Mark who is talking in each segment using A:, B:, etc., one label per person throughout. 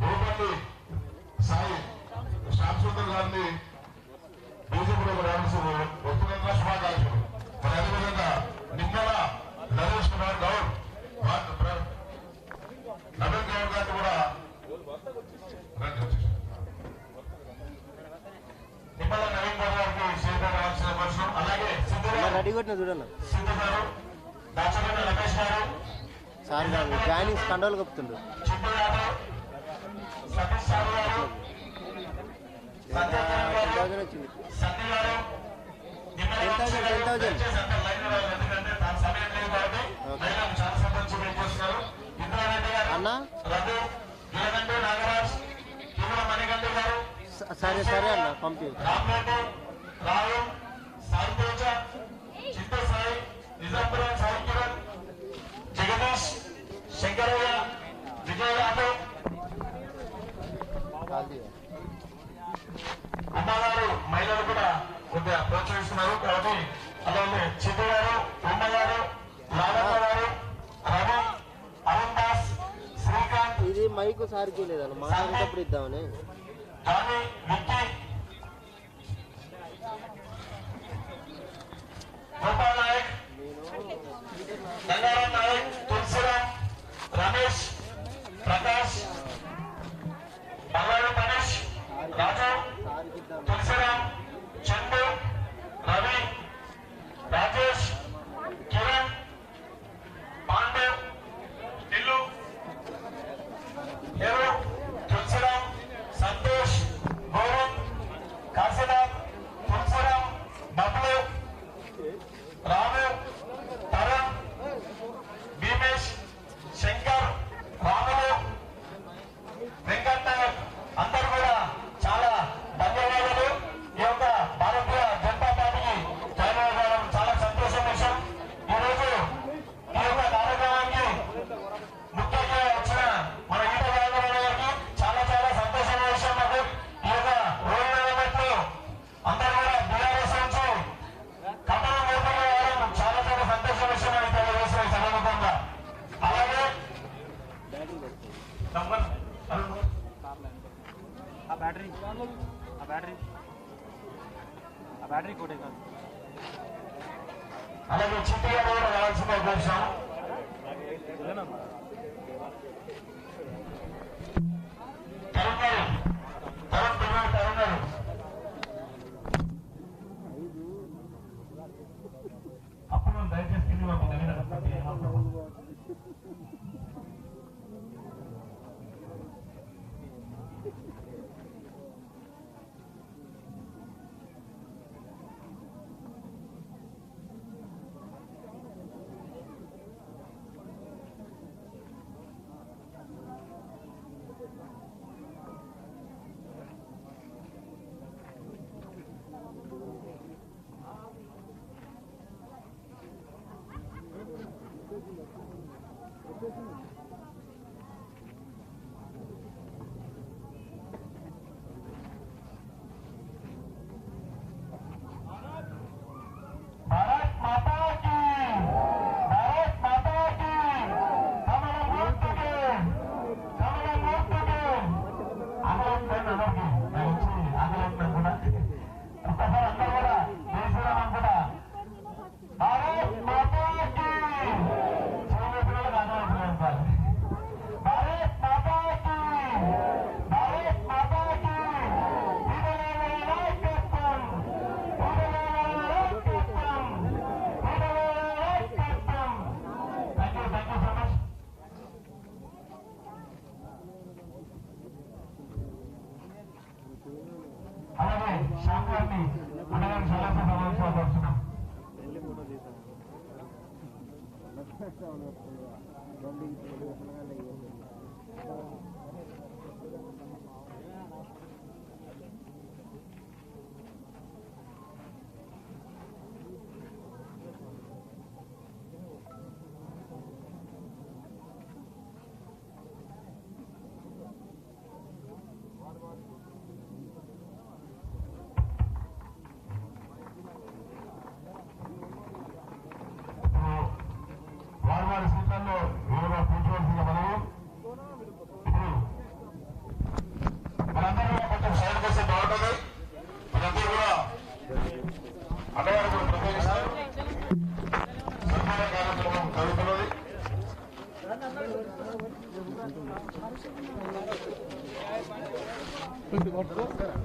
A: భూపతి సాయి శ్యామసుందర్ గారిని బీజేపీలోకి రావాల్సిన ఒప్పుగా శుభాకాంక్షలు. అదేవిధంగా నిమ్మల నరేష్ కుమార్ గౌడ్ నవీన్ గౌడ్ గారిని కూడా నిమ్మల నవీన్ గౌడ్ గారికి రావాల్సిన అవసరం. అలాగే
B: కండోలు కప్పుతుండ్రు. థౌజండ్ వచ్చింది
A: టెన్ థౌజండ్ టెన్ థౌజండ్
B: అన్నా సరే సరే అన్న పంపి
A: నిజాపురం సాయి శంకరయ్య విజయ్ అమ్మగారు మహిళలు కూడా కొద్దిగా ప్రోత్సహిస్తున్నారు. కాబట్టి అలాగే చిత్తు గారు ఉమ్మ గారు గారు రవి అరుణ్ దాస్ శ్రీకాంత్
B: ఇది మైకు సారికి లేదన్న మాట్లాడేటప్పుడు ఇద్దామని.
A: కానీ విక్కి గోపాల్ నాయక్ గంగారాం నాయక్ రమేష్ ప్రకాష్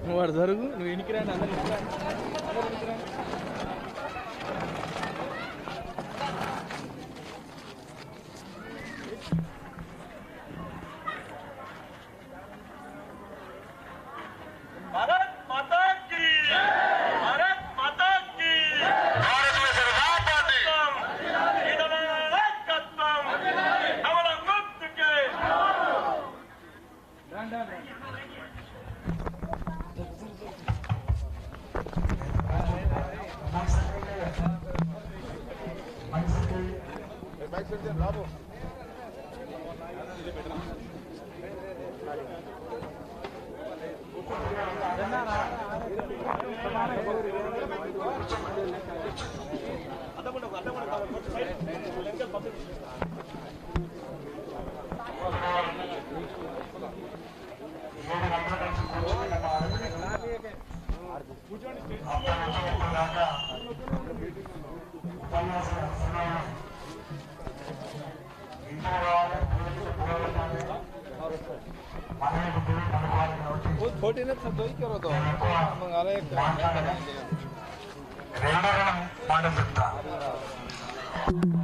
A: వాడు జరుగు నువ్వు ఎనికి రాండి छोटी ने सब दो ही करो तो मंगाला एक
C: రెండో మాట చెప్తా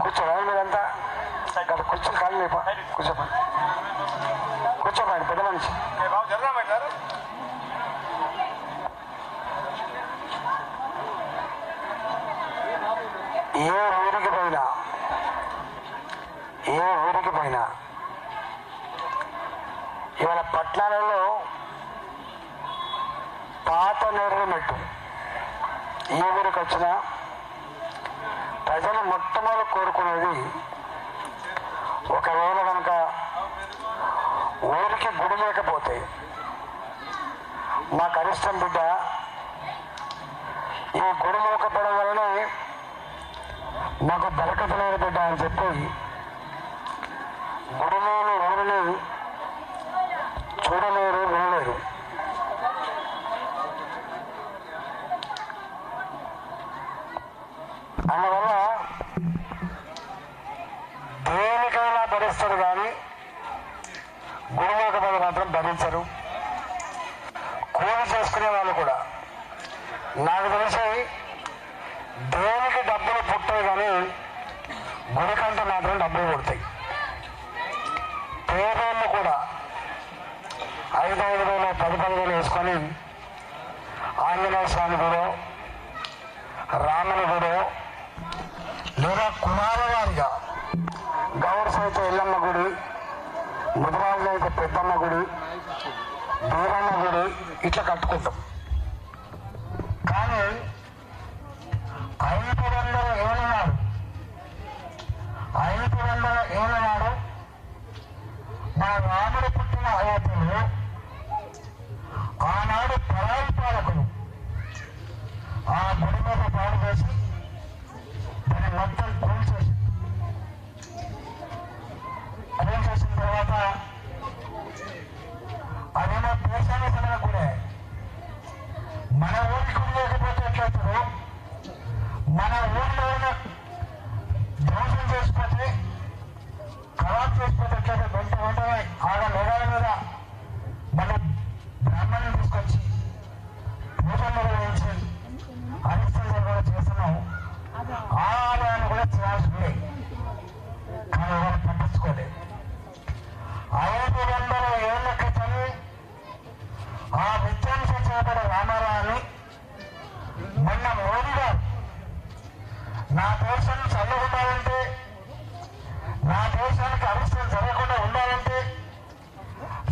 C: కూర్చోరా మీరంతా ఇక్కడ కూర్చొని కాళ్ళు లేపా కూర్చోపండి కూర్చోపండి పెద్ద మనిషి బాబు జరగమండి గారు ఏ ఊరికి పోయినా ఏ ఊరికి పోయినా ఇవాళ పట్టణాలలో పాత నేరుగా మెట్టు. ఏ ఊరికి వచ్చినా ప్రజలు మొట్టమొదటి కోరుకునేది ఒకవేళ కనుక ఊరికి గుడి లేకపోతే మా కనిష్టం బిడ్డ ఈ గుడి లేకపోవడం వలనే మాకు బరకత బిడ్డ అని చెప్పి గుడి లేని ఊరిని చూడలేరు వినలేరు. అందువల్ల దేనికైనా భరిస్తారు కానీ గురువులకు లేకపోతే మాత్రం భరించరు. కూలి చేసుకునే వాళ్ళు కూడా. నాకు తెలిసి దేనికి డబ్బులు పుట్టాయి కానీ గుడికంటే మాత్రం డబ్బులు పుడతాయి పేదోళ్ళు కూడా ఐదు ఐదు వేలు పది పది వేలు వేసుకొని ఆంజనేయ స్వామి గుడో రాముని గుడో లేదా కుమార వారిగా గౌర సైత ఎల్లమ్మ గుడి ముదిరాజులు అయితే పెద్దమ్మ గుడి దూరమ్మ గుడి ఇట్లా కట్టుకుంటాం. కానీ ఐదు వందల ఏళ్ళ నాడు ఐదు వందల ఏళ్ళ నాడు మా రాముడు పుట్టిన అయోధ్యలో ఆనాడు పరాయి పాలకులు ఆ గుడి మీద పాడు చేసి దాన్ని మొత్తం కూల్చేసి కూల్చేసిన తర్వాత అదేమో దేశానికి చెందిన గుడే మన ఊరికి లేకపోతే ఎట్లయితారు మన ఊరిలో ఉన్న ధ్వంసం చేసిపోతే ఖరాబ్ చేసిపోతే ఎట్లయితే వెంట వెంటనే ఆడ మేఘాల మీద మన బ్రాహ్మణులు తీసుకొచ్చి పూజలు నిర్వహించి అరిష్టలు కూడా చేస్తున్నాం ఆ ఆదాయాన్ని కూడా చేయాల్సి ఉంది. కానీ ఎవరు పట్టించుకోలేదు ఐదు వందల ఏళ్ళ క్రితం ఆ విధ్వంసం చేయబడే రామారావుని మొన్న మోడీ గారు నా దేశం చల్లగుండాలంటే నా దేశానికి అరిష్టం జరగకుండా ఉండాలంటే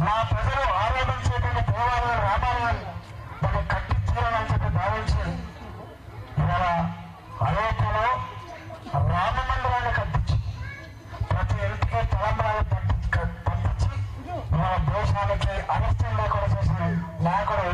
C: నా ప్రజలు ఆరాధించేటువంటి దేవాలయం రామాలయాన్ని దాన్ని కట్టి చెప్పి భావించి ఇవాళ అయోధ్యలో రామ మందిరాన్ని కట్టించి ప్రతి ఇంటికి తలంబరాలు పట్టి పంపించి ఇవాళ దేశానికి అరిష్టం లేకుండా చేసిన నాయకుడు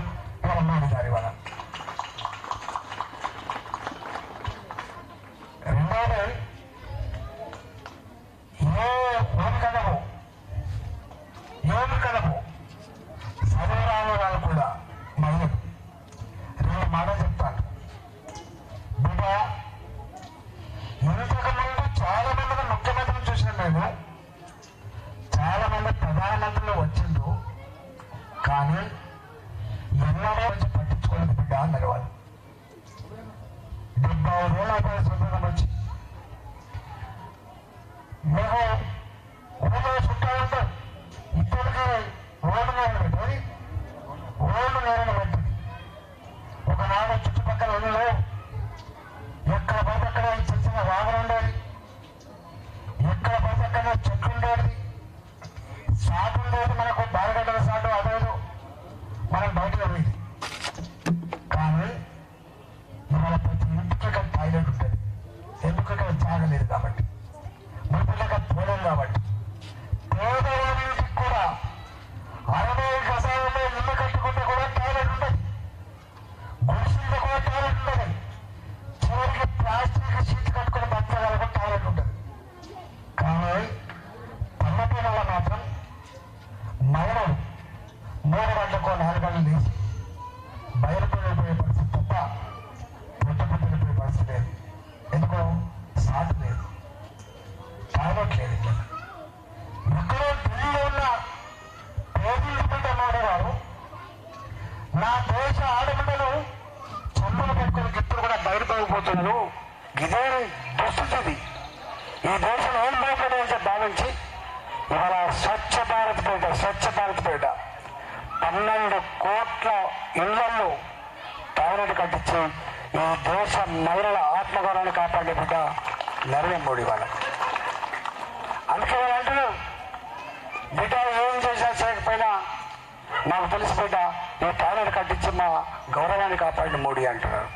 C: బయటపడిపోతున్నారు ఇదే దుస్థితి ఈ దేశం ఏం భయపడే భావించి ఇవాళ స్వచ్ఛ భారత్ పేట స్వచ్ఛ భారత్ పేట పన్నెండు కోట్ల ఇళ్ళలో టాయిలెట్ కట్టించి ఈ దేశ మహిళల ఆత్మగౌరవాన్ని కాపాడే బిడ్డ నరేంద్ర మోడీ వాళ్ళ. అందుకే వాళ్ళు అంటున్నారు బిడ్డ ఏం చేసినా చేయకపోయినా నాకు తెలిసి బిడ్డ ఈ టాయిలెట్ కట్టించి మా గౌరవాన్ని కాపాడిన మోడీ అంటున్నారు.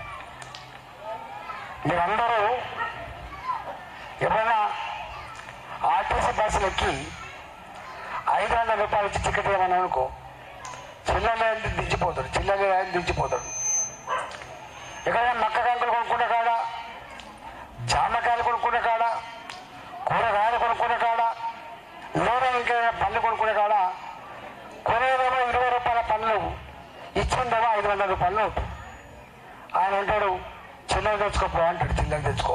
C: మీరందరూ ఎప్పుడైనా ఆర్టీసీ బస్సులు ఎక్కి ఐదు వందల రూపాయలు ఇచ్చి టికెట్ ఇవ్వమని అనుకో చిల్లర దించిపోతాడు చిల్లర దించిపోతాడు ఎక్కడైనా మక్క కంకులు కొనుక్కునే కాడ జామకాయలు కొనుక్కునే కాడ కూరగాయలు కొనుక్కునే కాడ నూనె ఇంకేదైనా పళ్ళు కొనుక్కునే కాడ కొనేదేమో ఇరవై రూపాయల పళ్ళు ఇచ్చిందేమో ఐదు వందల రూపాయలు ఆయన అంటాడు చిల్లర తెచ్చుకోపో అంటాడు. చిల్లర తెచ్చుకో.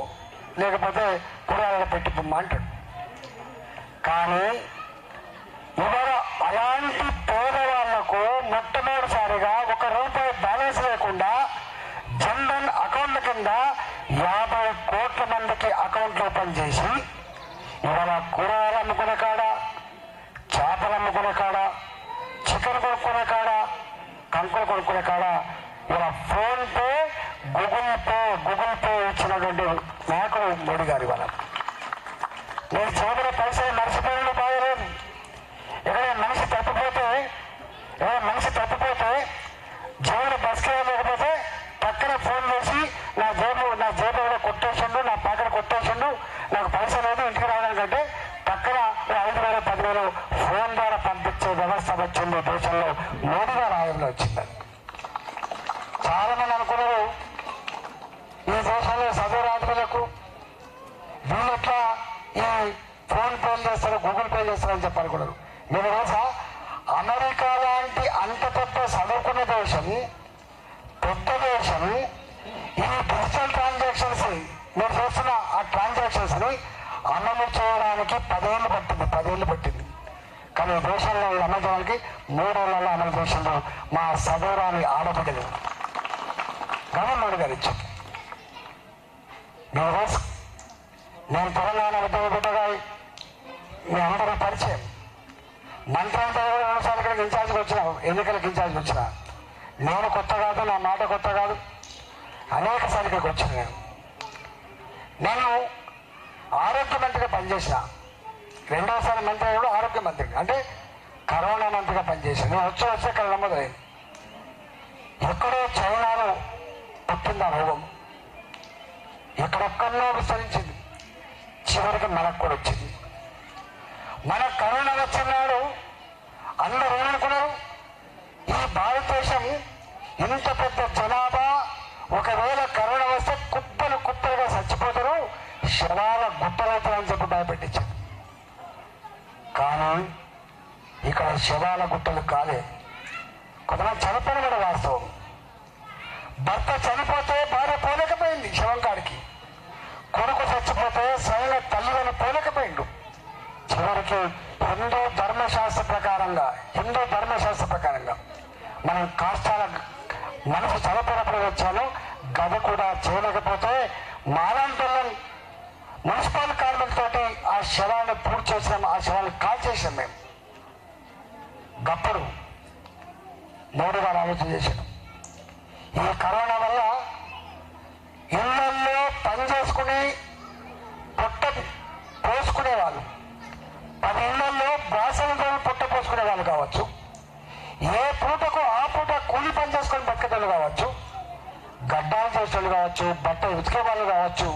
C: లేకపోతే కూరగాయలు పెట్టి అంటాడు. కానీ ఇవాళ అలాంటి పేదవాళ్ళకు మొట్టమొదటిసారిగా ఒక రూపాయి బ్యాలెన్స్ లేకుండా జన్ధన్ అకౌంట్ల కింద యాభై కోట్ల మందికి అకౌంట్లు ఓపెన్ చేసి ఇవాళ కూరగాయలు అమ్ముకునే కాడ చేపలు అమ్ముకునే కాడ చికెన్ కొనుక్కునే కాడ కంకులు కొనుక్కునే కాడ ఇలా PhonePe Google pay Google pay ఇచ్చినటువంటి నాయకుడు మోడీ గారి వాళ్ళ నేను చేతుల పైసలు మర్చిపోయిన బాగలేదు ఎక్కడైనా మనిషి తప్పిపోతే ఎవరైనా మనిషి తప్పిపోతే జేబులో బస్కే లేకపోతే పక్కన ఫోన్ చేసి నా జేబు నా జేబు కూడా కొట్టేసిండు నా పాకెట్ కొట్టేసిండు నాకు పైసలు లేదు ఇంటికి రావాలంటే పక్కన ఓ ఐదు వేలు పదివేలు ఫోన్ ద్వారా పంపించే వ్యవస్థ వచ్చింది దేశంలో. మోడీ గారు ఆయనలో వచ్చింది. చాలా మంది అనుకున్నారు చదువు వీళ్ళు ఎట్లా ఈ ఫోన్ పే చేస్తారు గూగుల్ పే చేస్తారని చెప్పి నేను రోజా అమెరికా లాంటి అంత పెద్ద చదువుకున్న దేశం పెద్ద దేశం ఈ డిజిటల్ ట్రాన్సాక్షన్స్ మీరు చేస్తున్న ఆ ట్రాన్సాక్షన్స్ని అమలు చేయడానికి పదేళ్ళు పట్టింది పదేళ్ళు పట్టింది. కానీ దేశంలో అమలు చేయడానికి మూడేళ్ళలో అమలు చేసిండు మా సదూరాని ఆడబిడ్డలు. గవర్నమెంట్ గారు ఇచ్చారు. నేను నేను తెలంగాణ ఉద్యోగ బిడ్డగా మీ అందరూ పరిచయం. మంత్రి అంటే రెండుసార్లు ఇక్కడికి ఇన్ఛార్జ్కి వచ్చినావు ఎన్నికలకు ఇన్ఛార్జ్కి వచ్చిన. నేను కొత్త కాదు నా మాట కొత్త కాదు. అనేక సార్లు ఇక్కడికి వచ్చిన నేను. నేను ఆరోగ్య మంత్రిగా పనిచేసిన. రెండోసారి మంత్రి కూడా ఆరోగ్య మంత్రి అంటే కరోనా మంత్రిగా పనిచేసింది నేను వచ్చి వచ్చి ఇక్కడ నమ్మదైంది ఎక్కడో చైనాలో పుట్టింది ఆ రోగం. ఎక్కడెక్కడో విస్తరించింది. చివరికి మనకు కూడా వచ్చింది. మన కరోనా వచ్చినాడు అందరూ ఏమనుకున్నారు? ఈ భారతదేశం ఇంత పెద్ద జనాభా ఒకవేళ కరోనా వస్తే కుప్పలు కుప్పలుగా చచ్చిపోతారు. శవాల గుట్టలవుతారని చెప్పి భయపెట్టించారు. కానీ ఇక్కడ శవాల గుట్టలు కాలే. కొంతమంది చనిపోయిన కూడా వాస్తవం. భర్త చనిపోతే భార్య పోలేకపోయింది. శవం అంటే కొడుకు చచ్చిపోతే తల్లిదండ్రులు పోలేకపోయిండు చివరికి హిందూ ధర్మశాస్త్ర ప్రకారంగా హిందూ ధర్మశాస్త్ర ప్రకారంగా మనం కాష్టాల మనసు చదవనప్పుడు వచ్చాను గద కూడా చేయలేకపోతే మాలాంటి వాళ్ళని మున్సిపల్ కార్మికులతోటి ఆ శవాన్ని పూర్తి చేసినాం ఆ శవాన్ని కాల్చేసాం మేము. గప్పుడు మోడీ గారు ఆలోచన చేశాడు ఈ కరోనా వల్ల ఇళ్ళల్లో పని చేసుకుని వాళ్ళు. పది ఇళ్ళలో బాసలతో పొట్ట పోసుకునే వాళ్ళు కావచ్చు. ఏ పూటకు ఆ పూట కూలి పని చేసుకొని బతికేటోళ్ళు కావచ్చు. గడ్డాలు చేసేటోళ్ళు కావచ్చు బట్ట ఉతికే వాళ్ళు కావచ్చు.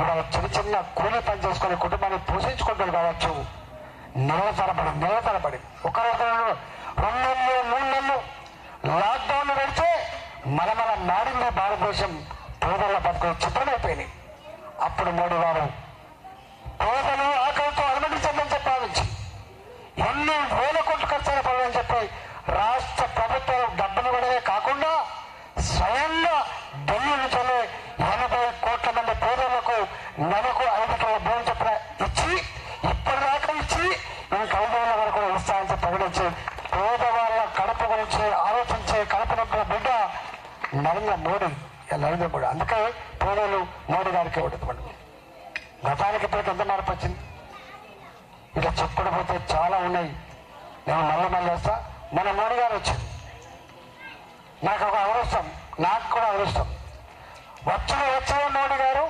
C: ఇవాళ చిన్న చిన్న కూలి పని చేసుకొని కుటుంబాన్ని పోషించుకుంటారు కావచ్చు. నెల తరబడి నెల తరబడి ఒక రెండు నెలలు మూడు నెలలు లాక్డౌన్ పెడితే మన మాడింది భారతదేశం. పేదల బతుకులు చిత్రమైపోయినాయి. అప్పుడు మోడీ వారు పేదలు ఆకలితో అనుమతించమని చెప్పి భావించి ఎన్ని వేల కోట్లు ఖర్చు అయిన పనులని చెప్పి రాష్ట్ర ప్రభుత్వం డబ్బులు ఇవ్వడమే కాకుండా స్వయంగా ఢిల్లీ నుంచి ఎనభై కోట్ల మంది పేదలకు నెలకు ఐదు కిలో భూమి చొప్పున ఇచ్చి ఇప్పటిదాకా ఇచ్చి ఇంకా ఐదు వేల వరకు ఇస్తామని చెప్పి ప్రకటించి పేదవాళ్ళ కడప గురించి ఆలోచించే కడప నొప్పిన బిడ్డ నరేంద్ర మోడీ నరేంద్ర మోడీ? అందుకే పేదలు మోడీ గారికి ఓటుకోండి గతానికి ఇప్పటికి ఎంత మార్పు వచ్చింది? ఇలా చెప్పకపోతే చాలా ఉన్నాయి. నేను మళ్ళీ మళ్ళీ వేస్తా. మన మోడీ గారు వచ్చింది నాకు ఒక అవసరం నాకు కూడా అవసరం వచ్చిన వచ్చే మోడీ గారు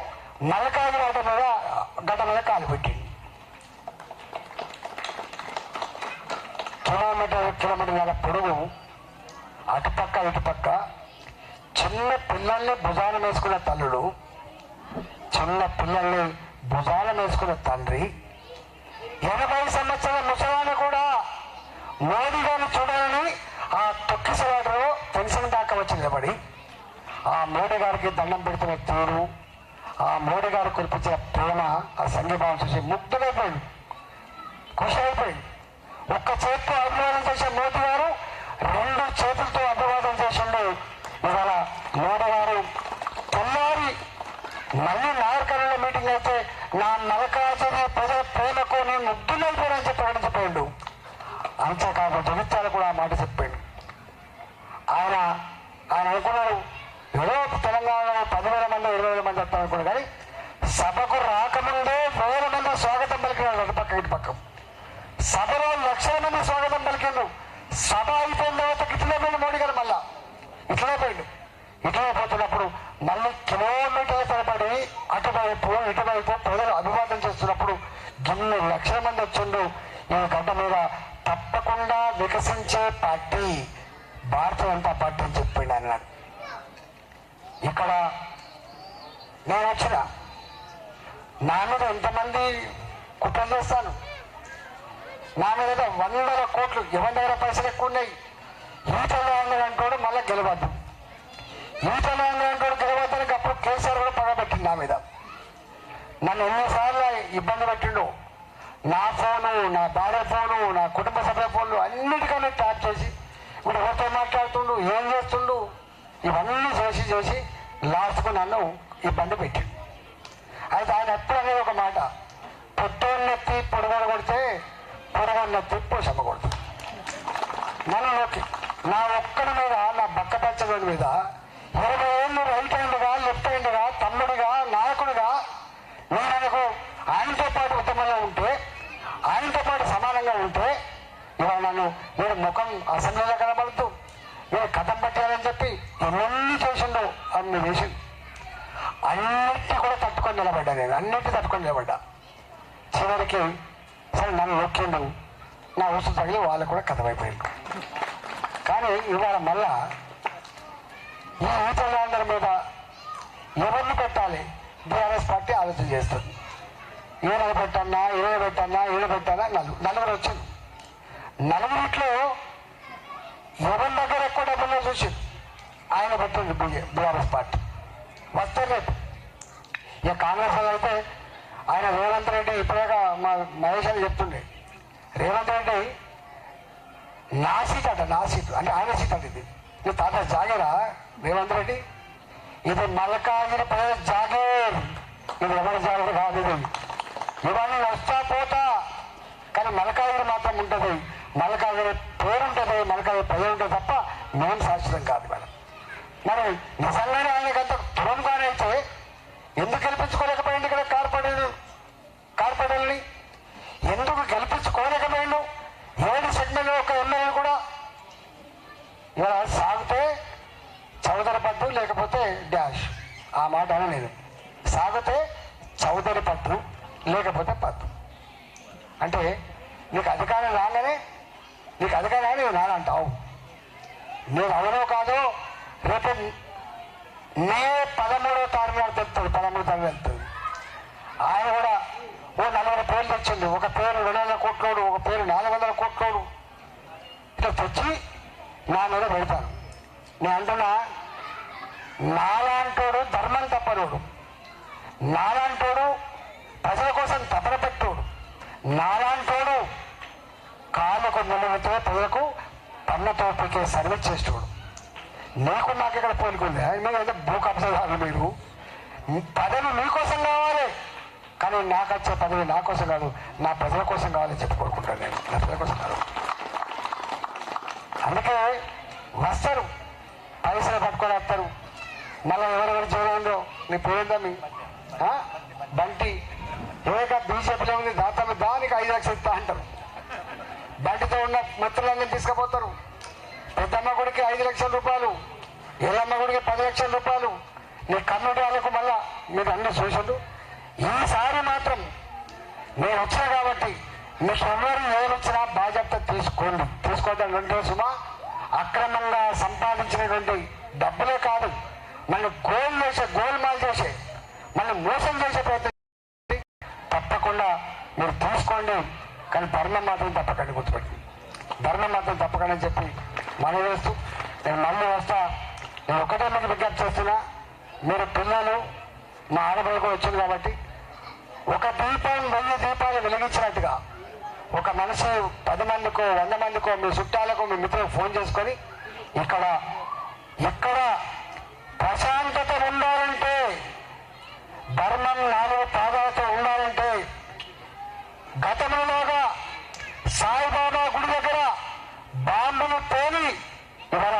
C: మలకాగి గడ్డ మీద గడ్డ మీద కాలు పెట్టింది కిలోమీటర్ కిలోమీటర్ల పొడుగు అటుపక్క ఇటుపక్క చిన్న పిల్లల్ని భుజాన వేసుకున్న తల్లుడు చిన్న పిల్లల్ని భుజాన వేసుకున్న తండ్రి ఎనభై సంవత్సరాల ముసలాన్ని కూడా మోడీ గారిని చూడాలని ఆ తొక్కిసలాటలో పెన్షన్ దాకా వచ్చి నిలబడి ఆ మోడీ గారికి దండం పెడుతున్న తీరు ఆ మోడీ గారు కురిపించిన ప్రేమ ఆ సంఘీభావం చూసి ముగ్ధులైపోయింది. ఖుషి అయిపోయింది ఒక్క చేతితో అభివాదం చేసే మోడీ గారు రెండు చేతులతో అభివాదం చేసిండు ఇవాళ మోడీ గారు. తెల్లారి మళ్ళీ నాయకర్ల మీటింగ్ అయితే నా నలకాచర్య ప్రజల ప్రేమకు నేను ముగ్గులైపోయానని చెప్పి ప్రకటించిపోయిండు అంతేకాక జగిత్యాలు కూడా ఆ మాట చెప్పాడు. ఆయన ఆయన అనుకున్నారు ఏదో తెలంగాణలో పదివేల మంది ఇరవై వేల మంది వస్తారు అనుకోండి కానీ సభకు రాకముందే వేల మంది స్వాగతం పలికినాడు అటు పక్క ఇటు పక్క. సభలో లక్షల మంది స్వాగతం పలికిండు సభ అయిపోయిన తర్వాత ఇట్లనే పోయింది మోడీ గారు మళ్ళా. ఇట్లనే పోయిండు. ఇట్లనే పోతున్నప్పుడు మళ్ళీ కిలోమీటర్ల తరబడి అటువైపు ఇటువైపు ప్రజలు అభివాదం చేస్తున్నప్పుడు గిన్ని లక్షల మంది వచ్చిండు ఈ గడ్డ మీద తప్పకుండా వికసించే పార్టీ భారత జనతా పార్టీ అని చెప్పిండు అన్నాడు. ఇక్కడ నేను వచ్చిన. నా మీద ఎంతమంది కుట్ర చేస్తాను? నా మీద వందల కోట్లు ఎవరి దగ్గర పైసలు ఎక్కువ ఉన్నాయి. ఈటలో అంటాడు మళ్ళీ గెలవద్దు. ఈటలో అంటాడు గెలవద్దని అప్పుడు కేసీఆర్ కూడా పగబెట్టింది నా మీద. నన్ను ఎన్నిసార్లు ఇబ్బంది పెట్టిండు. నా ఫోను నా భార్య ఫోను నా కుటుంబ సభ్యుల ఫోన్లు అన్నిటికన్నా ట్యాప్ చేసి ఇప్పుడు ఎవరితో మాట్లాడుతుండు? ఏం చేస్తుండు? ఇవన్నీ చేసి చేసి లాస్ట్కు నన్ను ఇబ్బంది పెట్టాడు. అయితే ఆయన ఎప్పుడు అనేది ఒక మాట పొట్టోని నెత్తి పొడగొడ కొడితే పొడగొని నెత్తి కొడుతుంది నన్ను నొక్కి నా ఒక్కడి మీద నా బక్క పచ్చడి మీద ఇరవై ఏళ్ళు రైట్ హ్యాండ్గా లెఫ్ట్ హ్యాండ్గా తమ్ముడిగా నాయకుడిగా నేను ఆయనకు ఆయనతో పాటు ఉత్తమంగా ఉంటే ఆయనతో పాటు సమానంగా ఉంటే ఇవాళ నన్ను నేను ముఖం అసెంబ్లీలో కనబడుతూ నేను కథం పట్టాలని చెప్పి ఎన్ని చేసిండో అన్ని చేసి అన్నిటి కూడా తట్టుకొని నిలబడ్డా నేను. అన్నిటి తట్టుకొని నిలబడ్డా. చివరికి సరే నన్ను నొక్కిండు. నా ఉసు తగిలి వాళ్ళు కూడా కథమైపోయింది కానీ ఇవాళ మళ్ళా ఈ ఈతలందరి మీద ఎవరిని పెట్టాలి? బీఆర్ఎస్ పార్టీ ఆలోచన చేస్తుంది. ఈయన పెట్టన్నా ఈయన పెట్టన్నా ఈయన పెట్టానా నలుగురు నలుగురు వచ్చింది నలుగురిట్లో ఎవరి దగ్గర ఎక్కువ డబ్బులు చూసింది ఆయన పెట్టింది బీఆర్ఎస్ పార్టీ. వస్తే రేపు. ఇక కాంగ్రెస్ వాళ్ళు అయితే ఆయన రేవంత్ రెడ్డి ఇప్పుడేగా మా మహేష్ అని చెప్తుండే. రేవంత్ రెడ్డి నా సీట్ అంట నా సీట్. అంటే ఆయన సీట్ అంట ఇది. ఇది తాత జాగేరా రేవంత్ రెడ్డి? ఇది మల్కాగిరి ప్రజల జాగేర్. ఇది ఎవరి జాగర్ కాదు ఇది. ఇవాళ వస్తా పోతా. కానీ కానీ మలకాగిరి మాత్రం ఉంటుంది. మలకాగిరి పేరు ఉంటుంది మలకాగిరి ప్రజలు ఉంటుంది తప్ప మేము శాశ్వతం కాదు మేడం. మరి నిజంగానే ఆయనకంత తురంగానే అయితే ఎందుకు గెలిపించుకోలేకపోయింది ఇక్కడ కార్పొరేటర్ కార్పొరేటర్ని ఎందుకు గెలిపించుకోలేకపోయిండు? ఏడు సెగ్మెంట్ ఒక ఎమ్మెల్యే కూడా ఇలా సాగితే చౌదరి పట్టు లేకపోతే డాష్. ఆ మాట అనలేదు సాగితే చౌదరి పట్టు లేకపోతే పట్టు. అంటే నీకు అధికారం రాగానే నీకు అధికారం రాని నువ్వు నానంటావు నేను అవునో కాదో రేపు మే పదమూడవ తారీఖు నాడు తెలుస్తుంది పదమూడవ తారీఖు ఆయన కూడా ఓ నలభై పేర్లు తెచ్చింది ఒక పేరు రెండు వందల కోట్లోడు ఒక పేరు నాలుగు వందల కోట్లోడు. ఇట్లా తెచ్చి నా మీద పెడతాను నేను అంటున్నా నాలాంటోడు ధర్మం తప్పనోడు. నాలాంటోడు ప్రజల కోసం తపన పెట్టోడు. నాలాంటోడు కాళ్ళకు నిలబెట్టే ప్రజలకు పన్నుతో పీకే సర్వీస్ చేసేవాడు. నీకు నాకు ఇక్కడ పోలికుంది మీరు అయితే భూ కబ్జాదారులు మీరు. పదవి మీకోసం కావాలి. కానీ నాకు వచ్చే పదవి నా కోసం కాదు నా ప్రజల కోసం కావాలని చెప్పి కోరుకుంటాను నేను. నా ప్రజల కోసం కాదు. అందుకే వస్తారు. పైసలు పట్టుకొని వస్తారు. మళ్ళీ ఎవరెవరు చేయడంలో నీ పేరుందా మీ? బంటి. ఏక బీజేపీలో ఉంది దాతలు దానికి ఐదు లక్షలు ఇస్తా అంటారు. బంటితో ఉన్న మిత్రులందరినీ తీసుకుపోతారు. పెద్దమ్మ గుడికి ఐదు లక్షల రూపాయలు ఎల్లమ్మ గుడికి పది లక్షల రూపాయలు నీ కమ్యూనిటీ వాళ్ళకు మళ్ళా మీరు అన్ని చూసిండు ఈసారి మాత్రం నేను వచ్చా కాబట్టి మీకు ఎవరు ఏమొచ్చినా బాధ్యత తీసుకోండి. తీసుకోవద్దని అంటే సుమా అక్రమంగా సంపాదించినటువంటి డబ్బులే కాదు మళ్ళీ గోల్ చేసే గోల్మాల్ చేసే మళ్ళీ మోసం చేసే ప్రయత్నం తప్పకుండా మీరు తీసుకోండి. కానీ ధర్మం మాత్రం తప్పకండి గుర్తుపెట్టి ధర్మం మాత్రం తప్పకండి చెప్పి మనం వేస్తూ నేను మళ్ళీ వస్తా. నేను ఒకటే మీకు విజ్ఞప్తి చేస్తున్నా మీరు పిల్లలు మా ఆడపిల్లకు వచ్చింది కాబట్టి ఒక దీపం వెయ్యి దీపాలు వెలిగించినట్టుగా ఒక మనిషి పది మందికో వంద మందికో మీ చుట్టాలకు మీ మిత్రులకు ఫోన్ చేసుకొని ఇక్కడ ఇక్కడ ప్రశాంతత ఉండాలంటే ధర్మం నాలుగు పాదాలతో ఉండాలంటే గతంలోగా సాయిబాబా గుడి దగ్గర ఇవాళ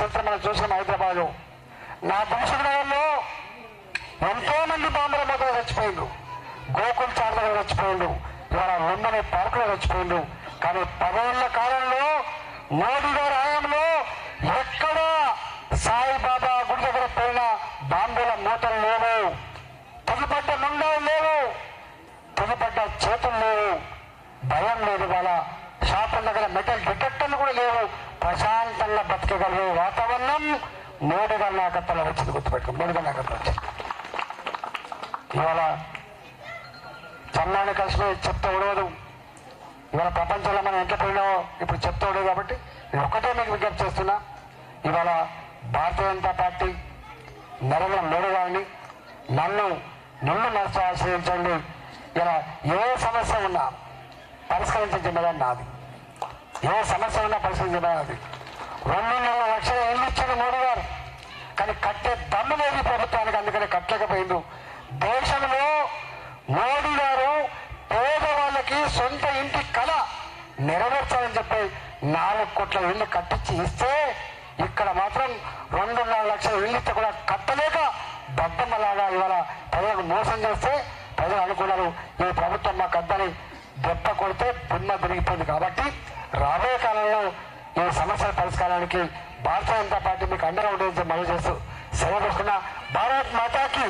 C: చరిత్ర మనం చూసిన హైదరాబాద్. నా దిల్సునగర్లో ఎంతో మంది బాంబుల మొదలు చచ్చిపోయిండు గోకుల్ చార్ దగ్గర చచ్చిపోయిండు ఇవాళ లొండని పార్కులో చచ్చిపోయిండు కానీ పదేళ్ళ కాలంలో మోడీ గారి హయాంలో ఎక్కడ సాయిబాబా గుడి దగ్గర పోయిన బాంబుల మూతలు లేవు. తెగిపడ్డ ముండాలు లేవు. తెగిపడ్డ చేతులు లేవు. భయం లేదు వాళ్ళ దగ్గర మెటల్ డిటెక్టర్లు కూడా లేవు. ప్రశాంతంగా బతకగలిగే వాతావరణం మూడు నాకత్తలో వచ్చింది గుర్తుపెట్టుకో. మూడు నాకత్తలు వచ్చింది. ఇవాళ చన్నాన్ని కలిసి చెప్తే ఉడవదు ఇవాళ ప్రపంచంలో మనం ఎంత పోయినామో ఇప్పుడు చెప్తా ఉండదు కాబట్టి నేను ఒక్కటే మీకు విజ్ఞప్తి చేస్తున్నా. ఇవాళ భారతీయ జనతా పార్టీ నరేంద్ర మోడీ గారిని నన్ను నిన్ను మనసు ఆశ్రయించండి. ఇలా ఏ సమస్య ఉన్నా పరిష్కరించే జిమ్మదారి నాది. ఏ సమస్య ఉన్నా పరిస్థితి అది. రెండున్నర లక్షల ఇల్లు ఇచ్చారు మోడీ గారు? కానీ కట్టే దమ్ము లేదు ప్రభుత్వానికి అందుకనే కట్టలేకపోయిండు దేశంలో మోడీ గారు పేదవాళ్ళకి సొంత ఇంటి కళ నెరవేర్చాలని చెప్పి నాలుగు కోట్ల ఇల్లు కట్టించి ఇస్తే ఇక్కడ మాత్రం రెండున్నర లక్షల ఇళ్ళు ఇస్తే కూడా కట్టలేక దద్దమ్మలాగా ఇవాళ ప్రజలకు మోసం చేస్తే ప్రజలు అనుకున్నారు ఈ ప్రభుత్వం మాకు అద్దని దెబ్బ కొడితే పుణ్య తిరిగిపోయింది కాబట్టి రాబోయే కాలంలో ఈ సమస్యల పరిష్కారానికి భారతీయ జనతా పార్టీ మీకు అండగా ఉండేది మనం చేస్తూ సెలవు భారత్ మాతాకి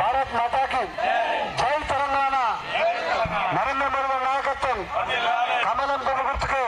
C: భారత్ మాతాకి జై తెలంగాణ. నరేంద్ర మోడీ నాయకత్వం కమలం గుర్తుకే.